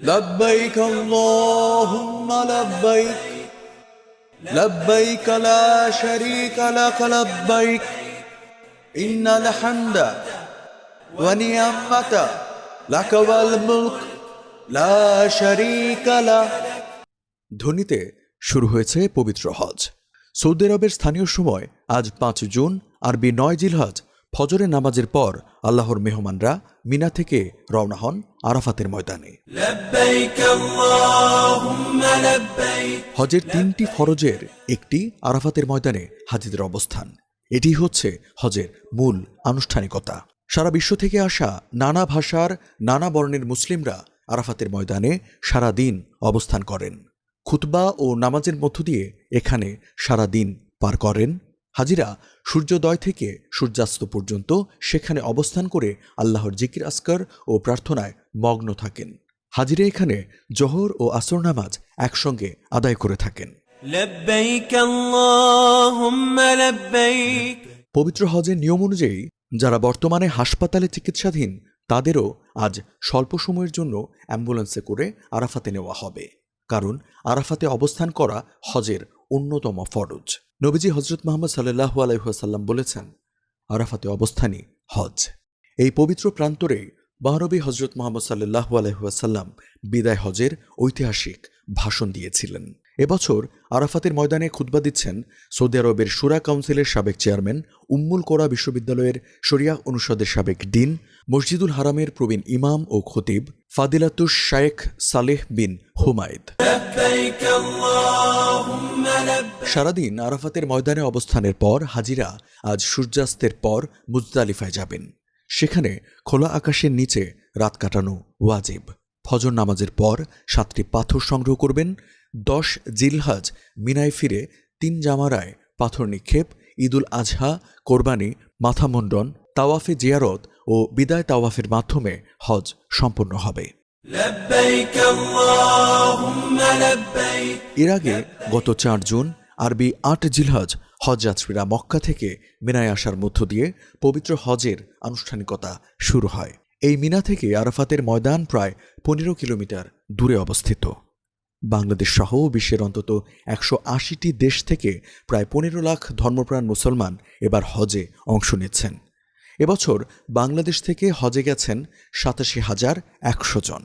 لبيك اللهم لبيك لبيك لا شريك لك لبيك إن الحمد ونعمة لك والملك لا شريك له ধ্বনিতে শুরু হয়েছে পবিত্র হজ সৌদি আরবের স্থানীয় সময় আজ পাঁচ জুন আরবি নয় জিলহজ ফজরে নামাজের পর আল্লাহর মেহমানরা মিনা থেকে রওনা হন আরাফাতের ময়দানে। হজের তিনটি ফরজের একটি আরাফাতের ময়দানে হাজিদের অবস্থান। এটি হচ্ছে হজের মূল আনুষ্ঠানিকতা। সারা বিশ্ব থেকে আসা নানা ভাষার, নানা বর্ণের মুসলিমরা আরাফাতের ময়দানে সারা দিন অবস্থান করেন। খুতবা ও নামাজের মধ্য দিয়ে এখানে সারা দিন পার করেন হাজিরা সূর্যোদয় থেকে সূর্যাস্ত পর্যন্ত সেখানে অবস্থান করে আল্লাহর জিকির আসকার ও প্রার্থনায় মগ্ন থাকেন। হাজিরা এখানে জহর ও আসর নামাজ একসঙ্গে আদায় করে থাকেন। পবিত্র হজের নিয়ম অনুযায়ী যারা বর্তমানে হাসপাতালে চিকিৎসাধীন তাদেরও আজ স্বল্প সময়ের জন্য অ্যাম্বুলেন্সে করে আরাফাতে নেওয়া হবে। কারণ আরাফাতে অবস্থান করা হজের অন্যতম ফরজ। নবীজি হজরত মোহাম্মদ সাল্লাহু আলাইহাসাল্লাম বলেছেন, আরাফাতে অবস্থানই হজ। এই পবিত্র প্রান্তরে মহানবী হজরত মোহাম্মদ সাল্লাহু আলহাসাল্লাম বিদায় হজের ঐতিহাসিক ভাষণ দিয়েছিলেন। এবছর আরাফাতের ময়দানে খুতবা দিচ্ছেন সৌদি আরবের সুরা কাউন্সিলের সাবেক চেয়ারম্যান উম্মুল কোরা বিশ্ববিদ্যালয়ের শরিয়া অনুষদের সাবেক ডিন মসজিদুল হারামের প্রবীণ ইমাম ও খতিব ফাদিলাতুস শায়েখ সালেহ বিন হুমায়দ। সারাদিন আরাফাতের ময়দানে অবস্থানের পর হাজিরা আজ সূর্যাস্তের পর মুজদালিফায় যাবেন। সেখানে খোলা আকাশের নিচে রাত কাটানো ওয়াজিব। ফজর নামাজের পর সাতটি পাথর সংগ্রহ করবেন। দশ জিলহাজ মিনায় ফিরে তিন জামারায় পাথর নিক্ষেপ ঈদুল আজহা কোরবানি মাথামুন্ডন তাওয়াফে জিয়ারত ও বিদায় তাওয়াফের মাধ্যমে হজ সম্পন্ন হবে। এর আগে গত চার জুন আরবি আট জিলহজ হজযাত্রীরা মক্কা থেকে মিনায় আসার মধ্য দিয়ে পবিত্র হজের আনুষ্ঠানিকতা শুরু হয়। এই মিনা থেকে আরাফাতের ময়দান প্রায় পনেরো কিলোমিটার দূরে অবস্থিত। বাংলাদেশ সহ বিশ্বের অন্তত একশো আশিটি দেশ থেকে প্রায় পনেরো লাখ ধর্মপ্রাণ মুসলমান এবার হজে অংশ নিচ্ছেন। এবছর বাংলাদেশ থেকে হজে গেছেন সাতাশি হাজার একশো জন।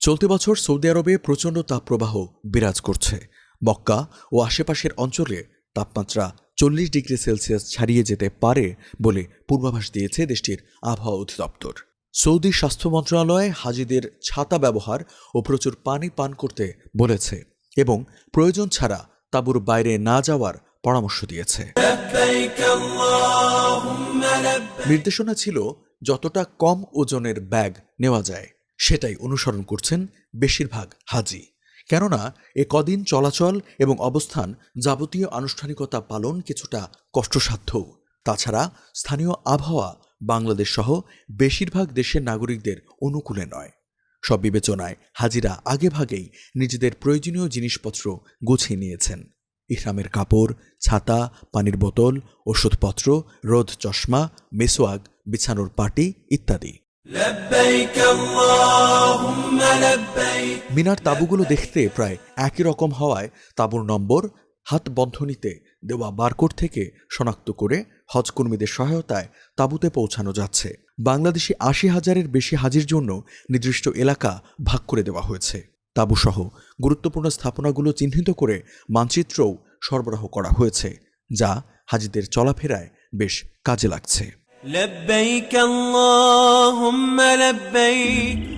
চলতি বছর সৌদি আরবে প্রচণ্ড তাপপ্রবাহ বিরাজ করছে। মক্কা ও আশেপাশের অঞ্চলে তাপমাত্রা চল্লিশ ডিগ্রি সেলসিয়াস ছাড়িয়ে যেতে পারে বলে পূর্বাভাস দিয়েছে দেশটির আবহাওয়া অধিদপ্তর। সৌদি স্বাস্থ্য মন্ত্রণালয় হাজিদের ছাতা ব্যবহার ও প্রচুর পানি পান করতে বলেছে এবং প্রয়োজন ছাড়া তাবুর বাইরে না যাওয়ার পরামর্শ দিয়েছে। নির্দেশনা ছিল যতটা কম ওজনের ব্যাগ নেওয়া যায়, সেটাই অনুসরণ করছেন বেশিরভাগ হাজি। কেননা, এ কদিন চলাচল এবং অবস্থান যাবতীয় আনুষ্ঠানিকতা পালন কিছুটা কষ্টসাধ্য তাছাড়া স্থানীয় আবহাওয়া বাংলাদেশ সহ বেশিরভাগ দেশের নাগরিকদের অনুকূলে নয়। সব বিবেচনায় হাজিরা আগেভাগেই নিজেদের প্রয়োজনীয় জিনিসপত্র গুছিয়ে নিয়েছেন। ইহরামের কাপড় ছাতা পানির বোতল ওষুধপত্র রোদ চশমা মেসোয়াগ বিছানোর পাটি ইত্যাদি। মিনার তাঁবুগুলো দেখতে প্রায় একই রকম হওয়ায় তাঁবুর নম্বর হাত বন্ধনীতে দেওয়া বারকোড থেকে শনাক্ত করে হজকর্মীদের সহায়তায় তাঁবুতে পৌঁছানো যাচ্ছে বাংলাদেশি আশি হাজারের বেশি হাজির জন্য নির্দিষ্ট এলাকা ভাগ করে দেওয়া হয়েছে তাঁবুসহ গুরুত্বপূর্ণ স্থাপনাগুলো চিহ্নিত করে মানচিত্রও সরবরাহ করা হয়েছে যা হাজিদের চলাফেরায় বেশ কাজে লাগছে لبيك اللهم لبيك